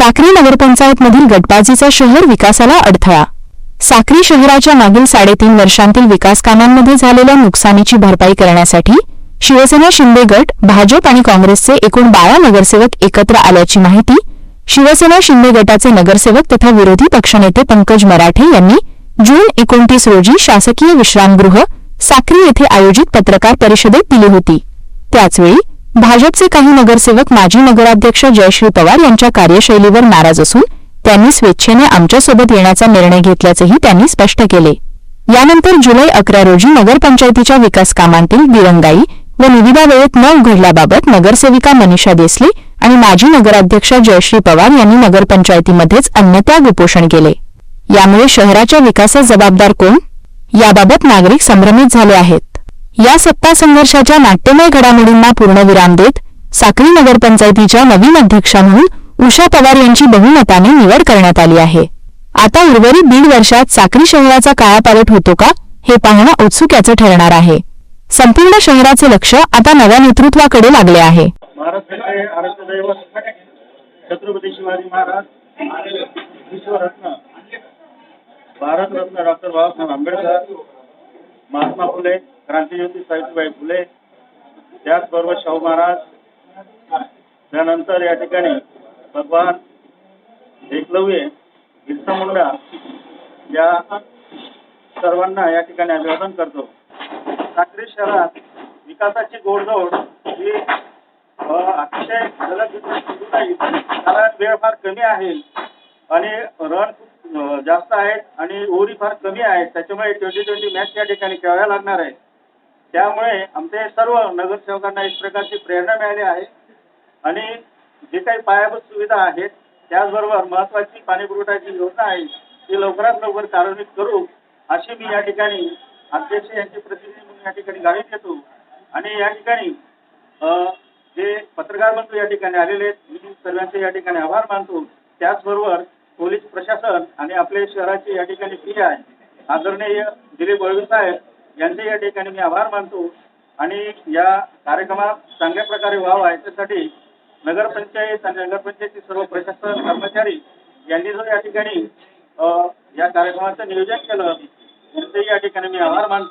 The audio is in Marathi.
साक्री नगरपंचायतमधील गटबाजीचा शहर विकासाला अडथळा. साक्री शहराच्या मागील साडेतीन वर्षांतील विकासकामांमध्ये झालेल्या नुकसानीची भरपाई करण्यासाठी शिवसेना शिंदे गट भाजप आणि काँग्रेसचे एकूण बारा नगरसेवक एकत्र आल्याची माहिती शिवसेना शिंदे गटाचे नगरसेवक तथा विरोधी पक्षनेते पंकज मराठे यांनी जून एकोणतीस रोजी शासकीय विश्रामगृह साक्री येथे आयोजित पत्रकार परिषदेत दिली होती. त्याचवेळी भाजपचे काही नगरसेवक माजी नगराध्यक्ष जयश्री पवार यांच्या कार्यशैलीवर नाराज असून त्यांनी स्वेच्छेने आमच्यासोबत येण्याचा निर्णय घेतल्याचेही त्यांनी स्पष्ट केले. यानंतर जुलै अकरा रोजी नगरपंचायतीच्या विकास कामांतील दिरंगाई व निविदा वेळेत न उघडल्याबाबत नगरसेविका मनीषा देसले आणि माजी नगराध्यक्ष जयश्री पवार यांनी नगरपंचायतीमध्येच अन्नत्याग उपोषण केले. यामुळे शहराच्या विकासास जबाबदार कोण? याबाबत नागरिक संभ्रमित झाले आहेत. या सत्ता संघर्षाच्या नाट्यमय घडामोडींना पूर्णविराम देत साक्री नगरपंचायतीच्या नवीन अध्यक्षा म्हणून उषा पवार यांची बहुमताने निवड करण्यात आली आहे. आता उर्वरित दीड वर्षात साक्री शहराचा कायापालट होतो का हे पाहणं औत्सुक्याचं ठरणार आहे. संपूर्ण शहराचे लक्ष आता नव्या नेतृत्वाकडे लागले आहे. छत्रपती शिवाजी महाराज विश्वरत्न भारतरत्न डॉक्टर बाबासाहेब आंबेडकर महात्मा फुले क्रांतीज्योती सावित्रीबाई फुले त्याचबरोबर शाहू महाराज. त्यानंतर या ठिकाणी भगवान एकलव्य बिरसा मुंडा या सर्वांना या ठिकाणी अभिवादन करतो. साक्री शहरात विकासाची गोडधोड ही अतिशय जलद सुरू कारण वेळ फार कमी आहे आणि रन खूप जास्त आहेत आणि ओव्हरी फार कमी आहेत. त्याच्यामुळे ट्वेंटी ट्वेंटी मॅच या ठिकाणी खेळाव्या लागणार आहे. त्यामुळे आमचे सर्व नगरसेवकांना एक प्रकारची प्रेरणा मिळाली आहे. आणि जे काही पायाभूत सुविधा आहेत त्याचबरोबर महत्वाची पाणी पुरवठ्याची योजना आहे ती लवकरात लवकर कार्यान्वित करू अशी मी या ठिकाणी अध्यक्ष यांची प्रतिनिधी म्हणून या ठिकाणी गावी घेतो. आणि या ठिकाणी जे पत्रकार बंधू या ठिकाणी आलेले आहेत मी सर्वांचे या ठिकाणी आभार मानतो. त्याचबरोबर पोलीस प्रशासन आणि आपले शहराचे या ठिकाणी पी आहे आदरणीय दिलीप बळवी साहेब यांचे या ठिकाणी मी आभार मानतो. आणि या कार्यक्रमात चांगल्या प्रकारे व्हावा याच्यासाठी नगरपंचायत आणि नगरपंचायतचे सर्व प्रशासन कर्मचारी यांनी जो या ठिकाणी या कार्यक्रमाचं नियोजन केलं. त्यांचेही या ठिकाणी मी आभार मानतो.